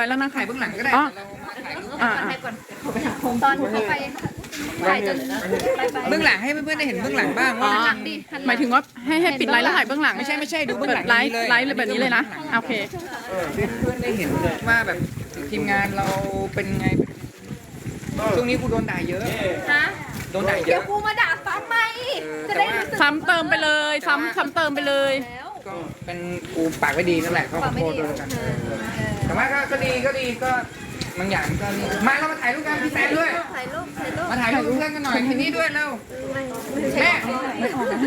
ไลฟ์แล้วนะคะถ่ายเบื้องหลังก็ได้อ๋อแต่เรามาถ่ายรูปอ่าถ่ายก่อนตอนเข้าไปถ่ายจนไปไปเบื้องหลังให้เพื่อนๆได้เห็นเบื้องหลังบ้างอ๋อว่า หลังดิหันหมายถึงว่าให้ให้ปิดไลฟ์แล้วถ่ายเบื้องหลังไม่ใช่ไม่ใช่ดูเบื้องเปิหลัดงไลฟ์นี้เลยไลฟ์เลยแบบนี้เลยนะโอเค เพื่อนๆได้เห็นว่าแบบทีมงานเราเป็นไงช่วงนี้กูโดนด่าเยอะ ฮะโดนด่าเยเดี๋ยวอะ กูมาด่าซ้ำไหมจะได้รู้สึกซ้ำเติมไปเลย ซ้ำซ้ำเติมไปเลย แล้วก็เป็นกูปากไม่ดีนั่นแหละก็ขอโทษด้วยแล้วกัน แต่ว่าก็ก็ดีก็ดีก็บางอย่างก็นี่มาเรามาถ่ายรูปกันพี่แซมด้วย ถ่ายรูปถ่ายรูปมาถ่ายรูปเพื่อนกันหน่อยทีนี้ด้วยเร็วแม่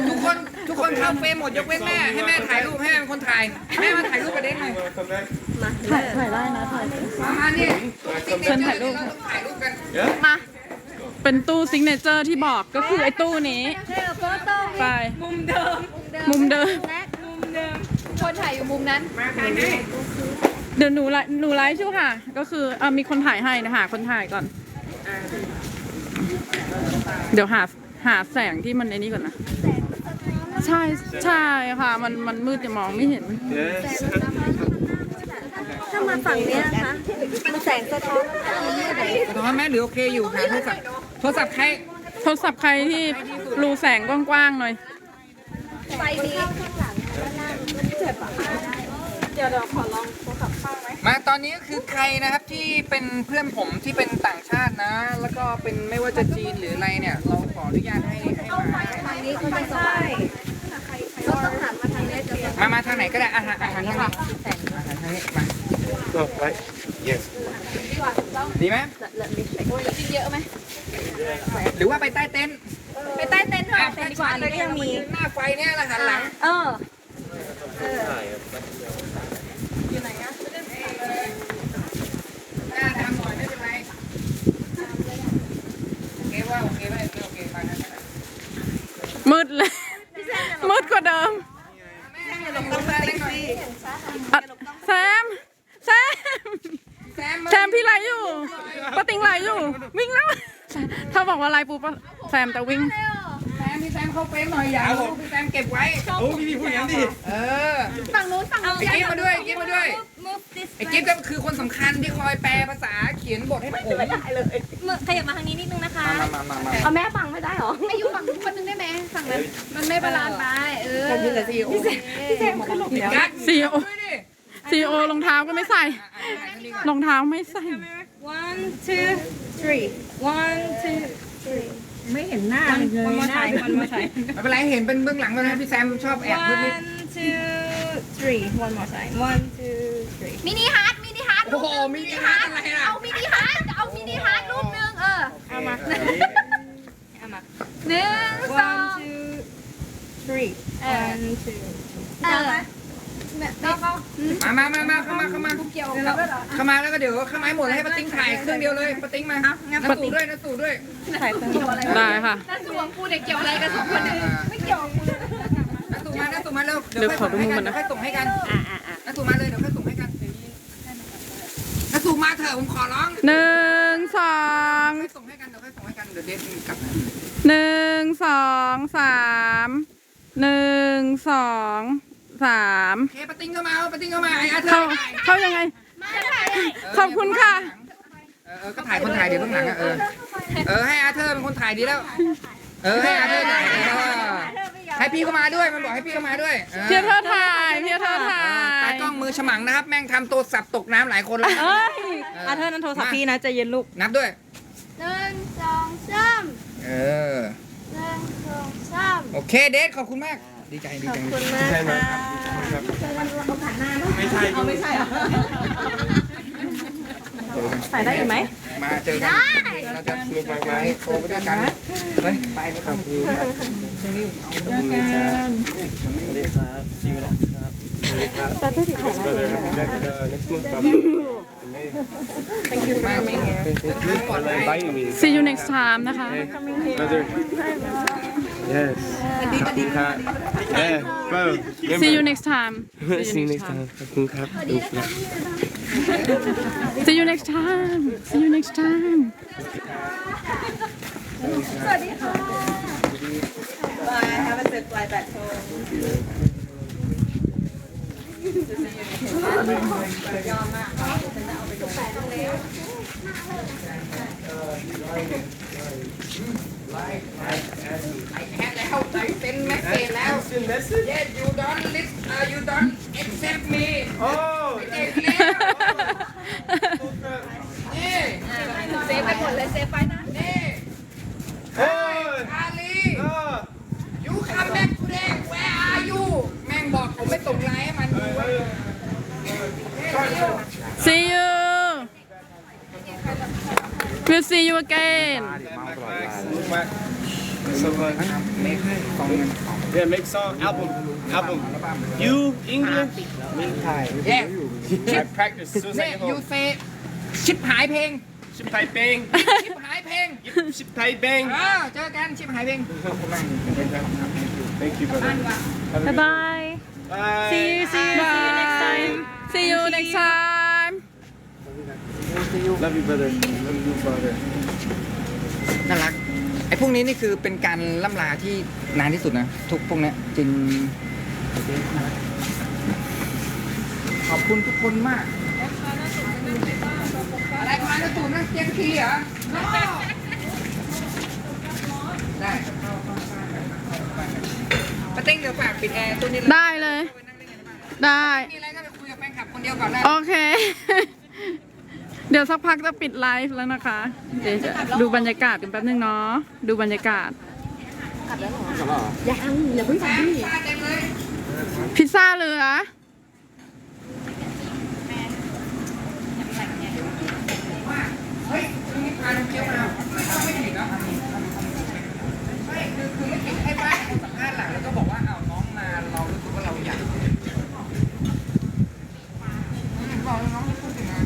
ทุกคนทุกคนเข้าเฟรมหมดยกเว้นแม่ให้แม่ถ่ายรูปให้แม่เป็นคนถ่ายแม่มาถ่ายรูปกับเด็กหน่อยถ่ายถ่ายได้นะถ่ายมามานี่เชิญถ่ายรูปเต้องถ่ายรูปกันมาเป็นตู้ซิงเนเจอร์ที่บอกก็คือไอ้ตู้นี้เออโฟโต้ไปมุมเดิมมุมเดิมและมุมเดิมคนถ่ายอยู่มุมนั้นมาถ่ายให้ เดี๋ยวหนูไลฟ์หนูไลฟ์ชูค่ะ ก็คือเออมีคนถ่ายให้นะคะคนถ่ายก่อน เดี๋ยวหาหาแสงที่มันในนี้ก่อนนะ ใช่ใช่ค่ะ มันมันมืดจะมองไม่เห็น ถ้ามาฝั่งนี้นะคะมันแสงสะท้อนสะท้อนแม่หรือโอเคอยู่หาโทรศัพท์โทรศัพท์ใครโทรศัพท์ใครที่รูแสงกว้างๆหน่อยไฟนี้ มาตอนนี้ก็คือใครนะครับที่เป็นเพื่อนผมที่เป็นต่างชาตินะ แล้วก็เป็นไม่ว่าจะจีนหรืออะไรเนี่ย เราขออนุญาตให้ให้มาทางนี้ก็ไม่สว่างเราต้องหันมาทางนี้จะสว่างมามาทางไหนก็ได้อาหารอาหารทางนี้อาหารทางนี้มา Oh, right. Yes. ดีไหมกินเยอะไหมหรือว่าไปใต้เต็นท์ไปใต้เต็นท์เถอะอะเต็นท์ดีกว่าอันนี้ก็ยังมีหน้าไฟเนี่ยแล้วหันหลังเออ หน้าทำหน่อยไม่เป็นไรโอเคว่าโอเคไหมโอเคไปนะ มืดเลย มืดกว่าเดิมลงมาเล็กหน่อยอะแซมแซม แซม แซมพี่ไลฟ์อยู่ป้าติงไลฟ์อยู่ วิ่งแล้ว ถ้าบอกว่าไลฟ์ปุ๊บป้าแซมจะวิ่ง แซมพี่แซมเข้าเฟรมหน่อยอย่าเอารูปพี่แซมเก็บไว้โอ้พี่พี่พูดอย่างนั้นดิเออ ฝั่งนู้นฝั่งนู้นไอ้กิ๊บมาด้วยไอ้กิ๊บมาด้วยมุฟดิสไอ้กิ๊บก็คือคนสำคัญที่คอยแปลภาษาเขียนบทให้ผมขยับมาทางนี้นิดนึงนะคะ มามามามา เอาแม่ฟังไม่ได้หรอ ไม่อยู่ ไม่บาลานซ์ไปเออผมยืนกับซีโอพี่แซมขึ้นลงกัดซีโอด้วยดิซีโอรองเท้าก็ไม่ใส่รองเท้าไม่ใส่ one two three one two ไม่เห็นหน้าเลย one more time one more time ไม่เป็นไรเห็นเป็นเบื้องหลังแล้วนะพี่แซมชอบแอบพูดนิด one two three one more time one two three มินิฮาร์ดมินิฮาร์ดโอ้โหมินิฮาร์ทอะไรล่ะเอามินิฮาร์ดเอามินิฮาร์ดรูปหนึงเออเอามาเอามาหนึ่งสอง one two three เออ one two เออแล้วก็มามามามาเข้ามาเข้ามาเกี่ยวเข้ามาแล้วก็เดี๋ยวเข้ามาให้หมดแล้วให้ป้าติ้งถ่ายเครื่องเดียวเลยป้าติ้งมาน้าตู่ด้วยน้าตู่ด้วยได้ค่ะนั่นสวงกูเด็กเกี่ยวอะไรกันสองคนเนี่ยไม่เกี่ยวกับกูเลยน้าตู่มาน้าตู่มาเร็วเดี๋ยวขอดูมุมมันนะเดี๋ยวค่อยส่งให้กันน้าตู่มาเลยเดี๋ยวค่อยส่งให้กันน้าตู่มาเถอะผมขอร้องหนึ่งสองค่อยส่งให้กันเดี๋ยวค่อยส่งให้กันเดี๋ยวเดทกลับหนึ่งสองสาม หนึ่งสองสามโอเคป้าติ้งเข้ามาเอาป้าติ้งเข้ามาไอ้อาเธอเข้าร์ถ่ายเข้ายังไง ขอบคุณค่ะ เออเออก็ถ่ายคนถ่ายเดี๋ยวเบื้องหลังอะเออเออให้อาเธอร์เป็นคนถ่ายดีแล้ว เออให้อาเธอร์ถ่ายเออให้พี่เข้ามาด้วยมันบอกให้พี่เข้ามาด้วยออเพียเธอร์ถ่ายเพียเธอร์ถ่าเออตายกล้องมือฉมังนะครับ แม่งทำตัวสับตกน้ำหลายคนแล้วเอ้ยอาเธอร์นั่นโทรศัพท์พี่นะใจเย็นลูก นับด้วย หนึ่งสองสาม เออ หนึ่งสองสามโอเคเดทขอบคุณมาก ดีใจดีใจใช่ไหมไม่ใช่ เอาไม่ใช่ถ่ายได้อีกไหมมาเจอกันเราจะมีไปไปโทรไปด้วยกันเฮ้ยไปไปครับสวัสดีครับจริงแล้วครับสวัสดีครับ next month ครับ Thank you มากมีปลอดภัย inviting me See you next time นะคะ brother yes ขอบคุณครับ yeah bro See you next time see you next time ขอบคุณครับขอบคุณครับ See you next time See you next time Bye have a safe flight back home เไอแอดแล้วไอเป็นแ Send message? Yes, you don't list, uh, you don't accept me. Oh, yeah. เซฟไปหมดเลยเซฟไปห see you we'll see you again So much. ไม่ให้สองเงิน Yeah, make song, album, album. You, England? Yeah I practice as soon as เนี่ I ย get ยู home. เซชิปหายเพลง Ship Thai Bang. ชิปหายเพลง Ship Thai Bang. เออเจอกันชิปหายเพลง Thank you, brother. Have a bye good- bye Bye. See you see you see you next time see you next time Love you, brother. Love you, brother. น่ารักไอ้พวกนี้นี่คือเป็นการล่ำลาที่นานที่สุดนะ ทุกพวกเนี้ยจริงขอบคุณทุกคนมากอะไรมาแล้วตูนนะเตียงทีเหรอได้ ป้าเต้งเดี๋ยวฝากปิดแอร์ตัวนี้เลยได้เลย ได้ มีอะไรก็ไปคุยกับแฟนคลับคนเดียวก่อนได้โอเค เดี๋ยวสักพักจะปิดไลฟ์แล้วนะคะ เดี๋ยวจะดูบรรยากาศกันแป๊บนึงเนาะ ดูบรรยากาศ ยังอย่าเพิ่งทำดิป้าเต็มเลยพิซซ่าเหลือ เฮ้ยมีพาน้องเกี๊ยวมาไม่ผิดนะไม่คือคือไม่ผิดให้ป้าให้สัมภาษณ์หลังแล้วก็บอกว่าเอาน้องมาเรารู้สึกว่าเราอยากบอกน้องไม่พูดถึงงาน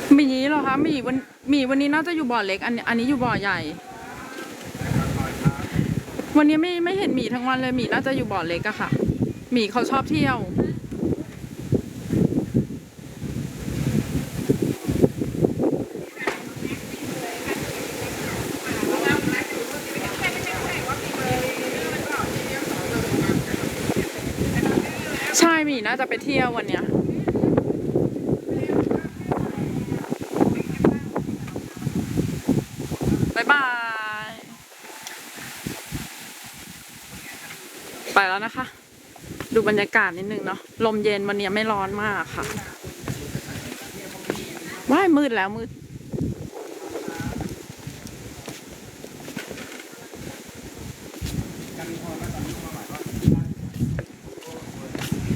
หมีเหรอคะหมีวันหมีวันนี้น่าจะอยู่บ่อเล็ก อันอันนี้อยู่บ่อใหญ่ วันนี้ไม่ไม่เห็นหมีทั้งวันเลยหมีน่าจะอยู่บ่อเล็กอะค่ะหมีเขาชอบเที่ยวใช่หมีน่าจะไปเที่ยววันเนี้ย บายบาย ไป แล้วนะคะ ดูบรรยากาศนิดนึงเนาะลมเย็นวันนี้ไม่ร้อนมากค่ะว้ายมืดแล้วมืด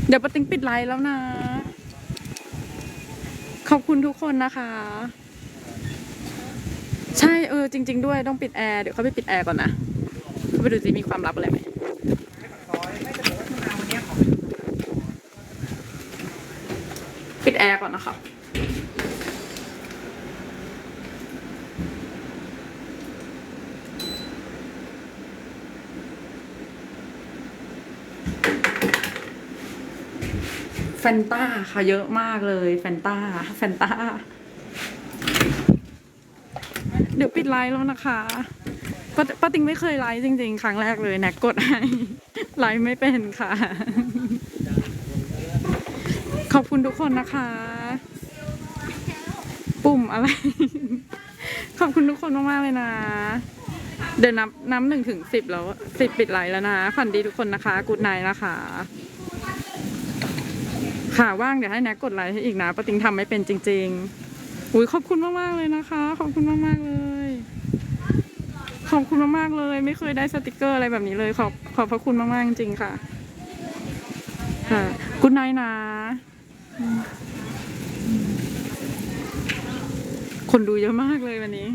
เดี๋ยวปะติงปิดไลน์แล้วนะ ขอบคุณทุกคนนะคะ ใช่เออจริง ๆ ด้วยต้องปิดแอร์ เดี๋ยวเขาไปปิดแอร์ก่อนนะ ไปดูสิมีความลับอะไรไหม ปิดแอร์ก่อนนะคะแฟนต้าค่ะเยอะมากเลยแฟนต้าแฟนต้าเดี๋ยวปิดไลฟ์แล้วนะคะปาป้าติงไม่เคยไลฟ์จริง ๆ ครั้งแรกเลยแนกกดให้ไลฟ์ไม่เป็นค่ะ ขอบคุณทุกคนนะคะ ปุ่มอะไร ขอบคุณทุกคนมากๆเลยนะ เดี๋ยวนับนับหนึ่งถึงสิบแล้วสิบปิดไลน์แล้วนะฝันดีทุกคนนะคะกูดไนนะคะ ค่ะว่างเดี๋ยวให้แน็กกดไลค์ให้อีกนะปะติงทำไม่เป็นจริง ๆ อุ้ยขอบคุณมากๆเลยนะคะ ขอบคุณมากๆเลยขอบคุณมากๆเลย ไม่เคยได้สติกเกอร์อะไรแบบนี้เลย ขอบขอบพระคุณมากๆจริงๆค่ะ ค่ะกุดไนนะ คนดูเยอะมากเลยวันนี้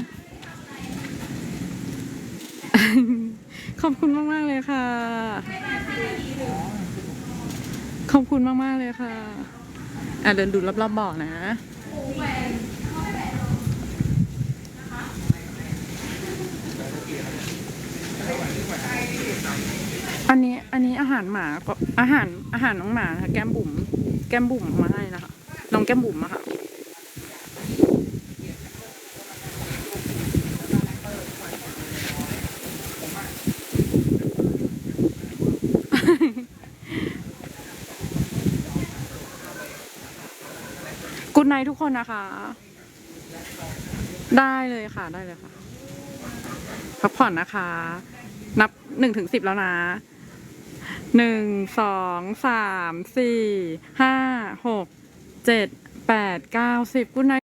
ขอบคุณมากๆเลยค่ะ ขอบคุณมากๆเลยค่ะ อะเดินดูรอบๆบ่อนะอันนี้อันนี้อาหารหมาก็อาหารอาหารน้องหมานะคะแก้มบุ๋ม แก้มบุ๋มมาให้นะคะ น้องแก้มบุ๋มอะค่ะกุดไนทุกคนนะคะ ได้เลยค่ะได้เลยค่ะ พักผ่อนนะคะ นับหนึ่งถึงสิบแล้วนะ หนึ่งสองสามสี่ห้าหกเจ็ดแปดเก้าสิบกุดไน